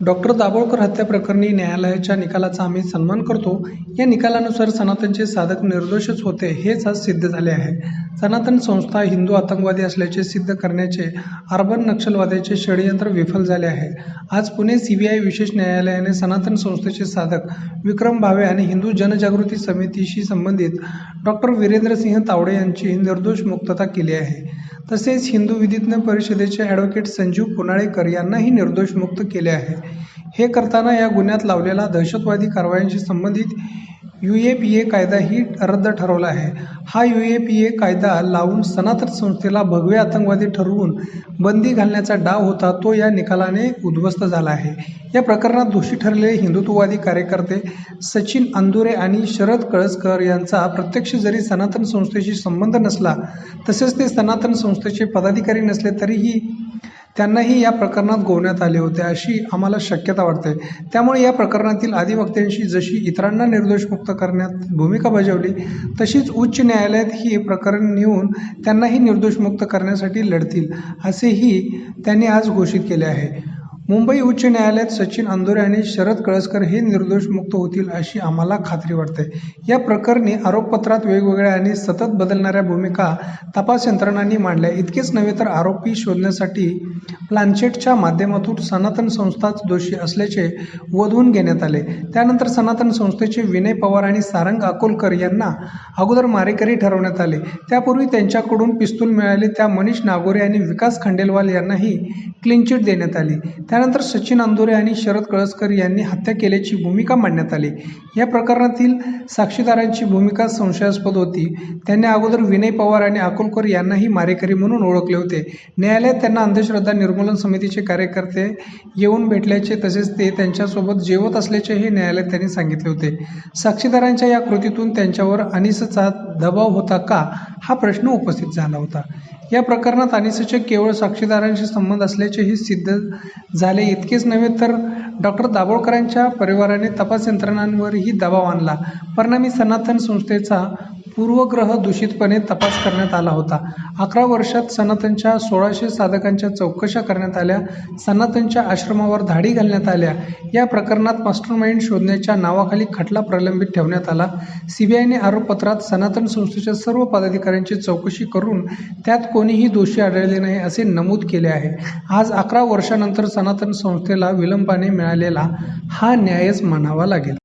Doctor Dabholkar हत्या प्रकरणी न्यायालयाच्या निकालाचा आम्ही सन्मान करतो. या निकालानुसार सनातनचे साधक निर्दोषच होते हेच आज सिद्ध झाले आहे. सनातन संस्था हिंदू आतंकवादी असल्याचे सिद्ध करण्याचे अर्बन नक्षलवाद्याचे षडयंत्र विफल झाले आहे. आज पुणे सीबीआय विशेष न्यायालयाने सनातन संस्थेचे साधक विक्रम भावे आणि हिंदू जनजागृती समितीशी संबंधित डॉक्टर वीरेंद्रसिंह तावडे यांची निर्दोष मुक्तता केली आहे. तसेच हिंदू विधिज्ञ परिषदेचे ॲडव्होकेट संजीव पुनाळेकर यांनाही निर्दोष मुक्त केले आहे. हे करताना या गुन्ह्यात लावलेला दहशतवादी कारवायांशी संबंधित यू ए पी ए कायदाही रद्द ठरवला आहे. हा यू ए पी ए कायदा लावून सनातन संस्थेला भगवे आतंकवादी ठरवून बंदी घालण्याचा डाव होता तो या निकालाने उद्ध्वस्त झाला आहे. या प्रकरणात दोषी ठरलेले हिंदुत्ववादी कार्यकर्ते सचिन अंदुरे आणि शरद कळसकर यांचा प्रत्यक्ष जरी सनातन संस्थेशी संबंध नसला तसेच ते सनातन संस्थेचे पदाधिकारी नसले तरीही त्यांनाही या प्रकरणात गोवण्यात आले होते अशी आम्हाला शक्यता वाटते. त्यामुळे या प्रकरणातील अधिवक्त्यांशी जशी इतरांना निर्दोष मुक्त करण्यात भूमिका बजावली तशीच उच्च न्यायालयात ही प्रकरण नेऊन त्यांनाही निर्दोष मुक्त करण्यासाठी लढतील असेही त्यांनी आज घोषित केले आहे. मुंबई उच्च न्यायालयात सचिन अंदोरे आणि शरद कळसकर हे निर्दोष मुक्त होतील अशी आम्हाला खात्री वाटते. या प्रकरणी आरोपपत्रात वेगवेगळ्या आणि सतत बदलणाऱ्या भूमिका तपास यंत्रणांनी मांडल्या. इतकेच नव्हे तर आरोपी शोधण्यासाठी प्लानचेटच्या माध्यमातून सनातन संस्थाच दोषी असल्याचे वधवून घेण्यात आले. त्यानंतर सनातन संस्थेचे विनय पवार आणि सारंग अकोलकर यांना अगोदर मारेकरी ठरवण्यात आले. त्यापूर्वी त्यांच्याकडून पिस्तूल मिळाले. त्या मनीष नागोरे आणि विकास खंडेलवाल यांनाही क्लीन चिट देण्यात आली. त्यानंतर सचिन अंदोरे आणि शरद कळसकर यांनी हत्या केल्याची भूमिका मांडण्यात आली. या प्रकरणातील साक्षीदारांची भूमिका संशयास्पद होती. त्यांनी अगोदर विनय पवार आणि अकोलकर यांनाही मारेकरी म्हणून ओळखले होते. न्यायालयात त्यांना अंधश्रद्धा निर्मूलन समितीचे कार्यकर्ते येऊन भेटल्याचे तसेच ते त्यांच्यासोबत जेवत असल्याचे हे न्यायालयात त्यांनी सांगितले होते. साक्षीदारांच्या या कृतीतून त्यांच्यावर अनिसचा दबाव होता का हा प्रश्न उपस्थित झाला होता. या प्रकरणात अनिसाचे केवळ साक्षीदारांशी संबंध असल्याचेही सिद्ध झाले. इतकेच नव्हे तर डॉक्टर दाभोळकरांच्या परिवाराने तपास यंत्रणांवरही दबाव आणला. परिणामी सनातन संस्थेचा पूर्वग्रह दूषितपणे तपास करण्यात आला होता. अकरा वर्षात सनातनच्या सोळाशे साधकांच्या चौकशा करण्यात आल्या. सनातनच्या आश्रमावर धाडी घालण्यात आल्या. या प्रकरणात मास्टरमाइंड शोधण्याच्या नावाखाली खटला प्रलंबित ठेवण्यात आला. सीबीआयने आरोपपत्रात सनातन संस्थेच्या सर्व पदाधिकाऱ्यांची चौकशी करून त्यात कोणीही दोषी आढळले नाही असे नमूद केले आहे. आज अकरा वर्षानंतर सनातन संस्थेला विलंबाने मिळालेला हा न्यायच मानावा लागेल.